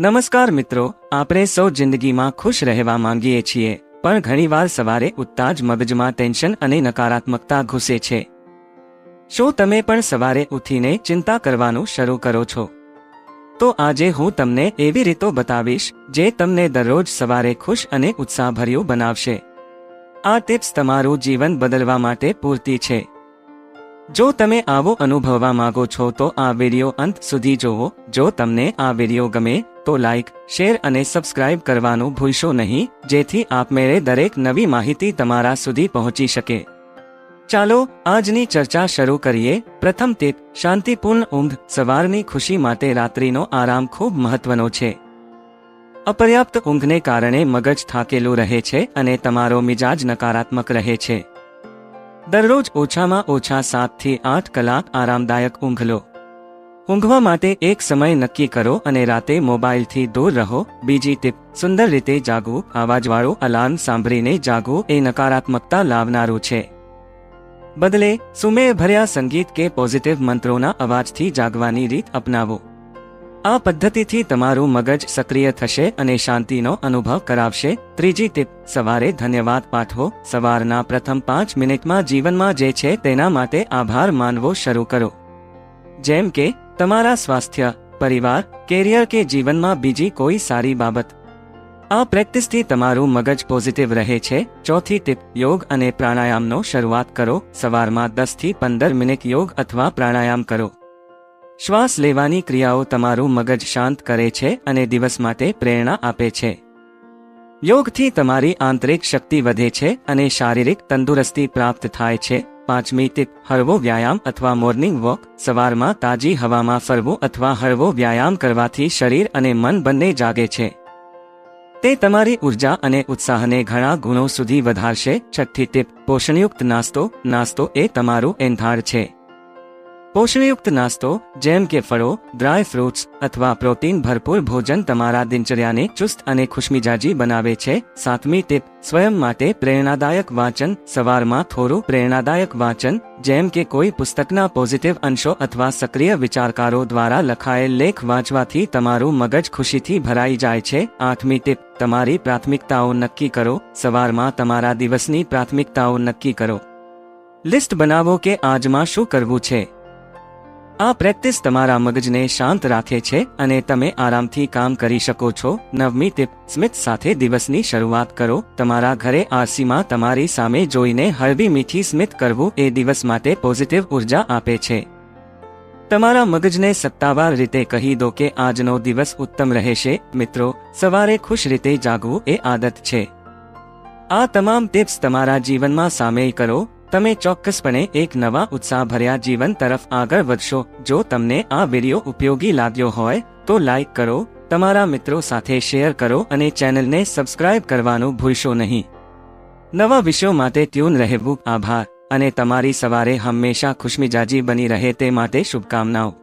નમસ્કાર મિત્રો, આપણે સૌ જિંદગીમાં ખુશ રહેવા માંગીએ છીએ, પણ ઘણીવાર સવારે ઉઠતા જ મગજમાં ટેન્શન અને નકારાત્મકતા ઘૂસે છે. શું તમે પણ સવારે ઉઠીને ચિંતા કરવાનું શરૂ કરો છો? તો આજે હું તમને એવી રીતો બતાવીશ, જે તમને દરરોજ સવારે ખુશ અને ઉત્સાહભર્યું બનાવશે. આ ટિપ્સ તમારું જીવન બદલવા માટે પૂરતી છે. જો તમે આવો અનુભવવા માંગો છો તો આ વીડિયો અંત સુધી જોવો, જો તમને આ વીડિયો ગમે તો લાઇક શેર અને સબસ્ક્રાઇબ કરવાનું ભૂલશો નહીં, જેથી આપમેળે દરેક નવી માહિતી તમારા સુધી પહોંચી શકે. ચાલો, આજની ચર્ચા શરૂ કરીએ. પ્રથમ ટીપ શાંતિપૂર્ણ ઊંઘ સવારની ખુશી માટે રાત્રિનો આરામ ખૂબ મહત્વનો છે. અપર્યાપ્ત ઊંઘને કારણે મગજ થાકેલું રહે છે અને તમારો મિજાજ નકારાત્મક રહે છે. દરરોજ ઓછામાં ઓછા સાતથી આઠ કલાક આરામદાયક ઊંઘ લો. ઊંઘવા માટે એક સમય નક્કી કરો અને રાતે મોબાઈલથી દૂર રહો. બીજી ટીપ, સુંદર રીતે જાગવું. અવાજવાળું અલાર્મ સાંભળીને જાગવું એ નકારાત્મકતા લાવનારું છે. બદલે સુમેળ ભર્યા સંગીત કે પોઝિટિવ મંત્રોના અવાજથી જાગવાની રીત અપનાવો. આ પદ્ધતિથી તમારું મગજ સક્રિય થશે અને શાંતિનો અનુભવ કરાવશે. ત્રીજી ટીપ, સવારે ધન્યવાદ પાઠવો. સવારના પ્રથમ પાંચ મિનિટમાં જીવનમાં જે છે તેના માટે આભાર માનવો શરૂ કરો. જેમ કે તમારા સ્વાસ્થ્ય, પરિવાર, કેરિયર કે જીવનમાં બીજી કોઈ સારી બાબત. આ પ્રેક્ટિસથી તમારું મગજ પોઝિટિવ રહે છે. ચોથી ટીપ, યોગ અને પ્રાણાયામનો શરૂઆત કરો. સવારમાં દસથી પંદર મિનિટ યોગ અથવા પ્રાણાયામ કરો. શ્વાસ લેવાની ક્રિયાઓ તમારું મગજ શાંત કરે છે અને દિવસ માટે પ્રેરણા આપે છે. યોગથી તમારી આંતરિક શક્તિ વધે છે અને શારીરિક તંદુરસ્તી પ્રાપ્ત થાય છે. પાંચમી ટીપ હળવો વ્યાયામ અથવા મોર્નિંગ વોક સવારમાં તાજી હવામાં ફરવું અથવા હળવો વ્યાયામ કરવાથી શરીર અને મન બંને જાગે છે. તે તમારી ઊર્જા અને ઉત્સાહને ઘણા ગુણો સુધી વધારશે. છઠ્ઠી ટીપ પોષણયુક્ત નાસ્તો નાસ્તો એ તમારું એંધાણ છે. પોષણયુક્ત નાસ્તો, જેમ કે ફળો, ડ્રાય ફ્રૂટ્સ અથવા પ્રોટીન ભરપૂર ભોજન તમારા દિનચર્યાને ચુસ્ત અને ખુશમિજાજી બનાવે છે. સાતમી ટીપ, સ્વયં માટે પ્રેરણાદાયક વાંચન. સવારમાં થોડું પ્રેરણાદાયક વાંચન, જેમ કે કોઈ પુસ્તકના પોઝિટિવ અંશો અથવા સક્રિય વિચારકારો દ્વારા લખાયેલ લેખ વાંચવાથી તમારું મગજ ખુશીથી ભરાઈ જાય છે. આઠમી ટીપ, તમારી પ્રાથમિકતાઓ નક્કી કરો. સવારમાં તમારા દિવસની પ્રાથમિકતાઓ નક્કી કરો. લિસ્ટ બનાવો કે આજમાં શું કરવું છે. આ પ્રેક્ટિસ તમારા મગજને શાંત રાખે છે અને તમે આરામથી કામ કરી શકો છો. નવમી ટીપ, સ્મિત સાથે દિવસની શરૂઆત કરો. તમારા ઘરે આરસીમાં તમારી સામે જોઈને હળવી મીઠી સ્મિત કરવું એ દિવસ માટે પોઝિટિવ ઊર્જા આપે છે. તમારા મગજને સત્તાવાર રીતે કહી દો કે આજનો દિવસ ઉત્તમ રહેશે. મિત્રો, સવારે ખુશ રીતે જાગવું એ આદત છે. આ તમામ ટિપ્સ તમારા જીવનમાં સામેલ કરો. તમે ચોક્કસપણે એક નવા ઉત્સાહભર્યા જીવન તરફ આગળ વધશો. જો તમને આ વિડિયો ઉપયોગી લાગ્યો હોય, તો લાઈક કરો, તમારા મિત્રો સાથે શેર કરો અને ચેનલને સબસ્ક્રાઇબ કરવાનું ભૂલશો નહીં. નવા વિષયો માટે ટ્યુન રહેવું. આભાર. અને તમારી સવારે હંમેશા ખુશમિજાજી બની રહે તે માટે શુભકામનાઓ.